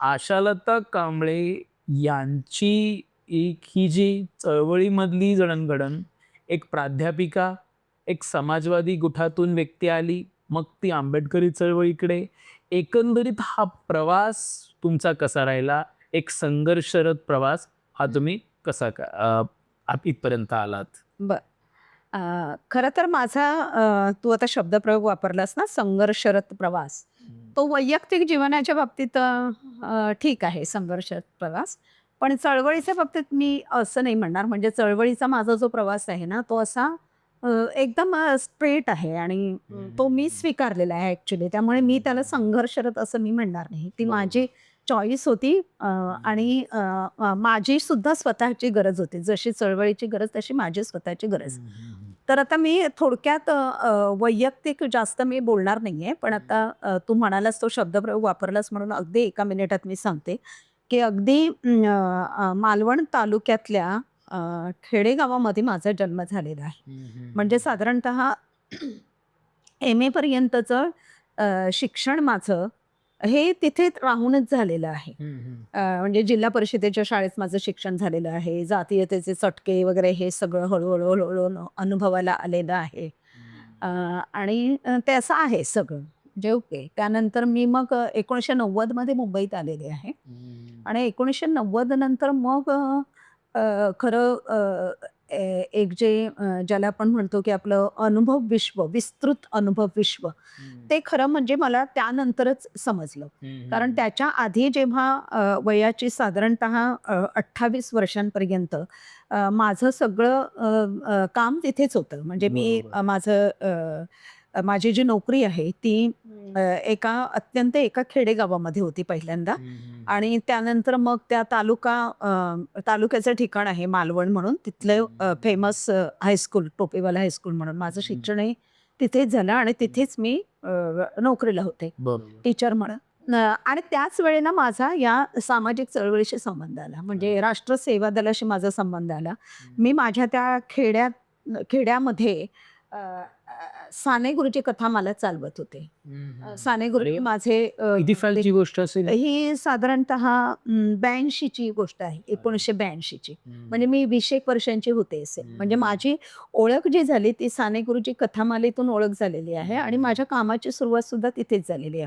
आशालता कांबळे यांची एक ही जी चळवळीमधली जडणघडण एक प्राध्यापिका एक समाजवादी गुठातून व्यक्ती आली मग ती आंबेडकरी चळवळीकडे. एकंदरीत हा प्रवास तुमचा कसा राहिला? एक संघर्षरत प्रवास हा तुम्ही कसा का इथपर्यंत आलात? अ, खरं तर माझा अ, तू आता शब्दप्रयोग वापरलास ना संघर्षरत प्रवास. तो वैयक्तिक जीवनाच्या बाबतीत अ, अ, ठीक आहे संघर्षरत प्रवास. पण चळवळीच्या बाबतीत मी असं नाही म्हणणार. म्हणजे चळवळीचा माझा जो प्रवास आहे ना तो असा अ, एकदम स्ट्रेट आहे आणि तो मी स्वीकारलेला आहे ॲक्च्युली त्यामुळे मी त्याला संघर्षरत असं मी म्हणणार नाही. ती बरोबर. माझी चॉईस होती अ, आणि अ, अ, माझी सुद्धा स्वतःची गरज होती. जशी चळवळीची गरज तशी माझी स्वतःची गरज. तर आता मी थोडक्यात वैयक्तिक जास्त मी बोलणार नाही आहे पण आता तू म्हणालास तो शब्दप्रयोग वापरलास म्हणून अगदी एका मिनिटात मी सांगते की अगदी मालवण तालुक्यातल्या खेडेगावामध्ये माझा जन्म झालेला आहे. म्हणजे साधारणत एम एपर्यंतचं शिक्षण माझं हे तिथे राहूनच झालेलं आहे. म्हणजे जिल्हा परिषदेच्या शाळेत माझं शिक्षण झालेलं आहे. जातीयतेचे चटके वगैरे हे सगळं हळूहळू हळूहळू अनु- अनुभवाला आलेलं आहे. आणि ते असं आहे सगळं. म्हणजे ओके. त्यानंतर मी मग एकोणीसशे नव्वदमध्ये मुंबईत आलेले आहे. आणि एकोणीसशे नव्वद नंतर मग खरं एक जे ज्याला आपण म्हणतो की आपलं अनुभव विश्व विस्तृत अनुभव विश्व ते खरं म्हणजे मला त्यानंतरच समजलं. कारण त्याच्या आधी जेव्हा वयाची साधारणत अठ्ठावीस वर्षांपर्यंत माझं सगळं काम तिथेच होतं. म्हणजे मी माझं माझी जी नोकरी आहे ती एका अत्यंत एका खेडेगावामध्ये होती पहिल्यांदा. आणि त्यानंतर मग त्या तालुका तालुक्याचं ठिकाण आहे मालवण म्हणून. तिथलं फेमस हायस्कूल टोपेवाला हायस्कूल म्हणून. माझं. शिक्षणही तिथेच झालं आणि तिथेच मी नोकरीला होते. टीचर म्हणून. आणि त्याच वेळेला माझा या सामाजिक चळवळीशी संबंध आला. म्हणजे राष्ट्र सेवा दलाशी माझा संबंध आला. मी माझ्या त्या खेड्यात खेड्यामध्ये साने गुरुची कथा मला चालवत होते. साने गुरु माझे किती गोष्ट असेल. ही साधारणत ब्याऐंशीची गोष्ट आहे एकोणीसशे ब्याऐंशीची. म्हणजे मी वीस एक वर्षांची होते असे. म्हणजे. माझी ओळख जी झाली ती साने गुरुजी कथामालेतून ओळख झालेली आहे आणि माझ्या कामाची सुरुवात सुद्धा तिथेच झालेली आहे.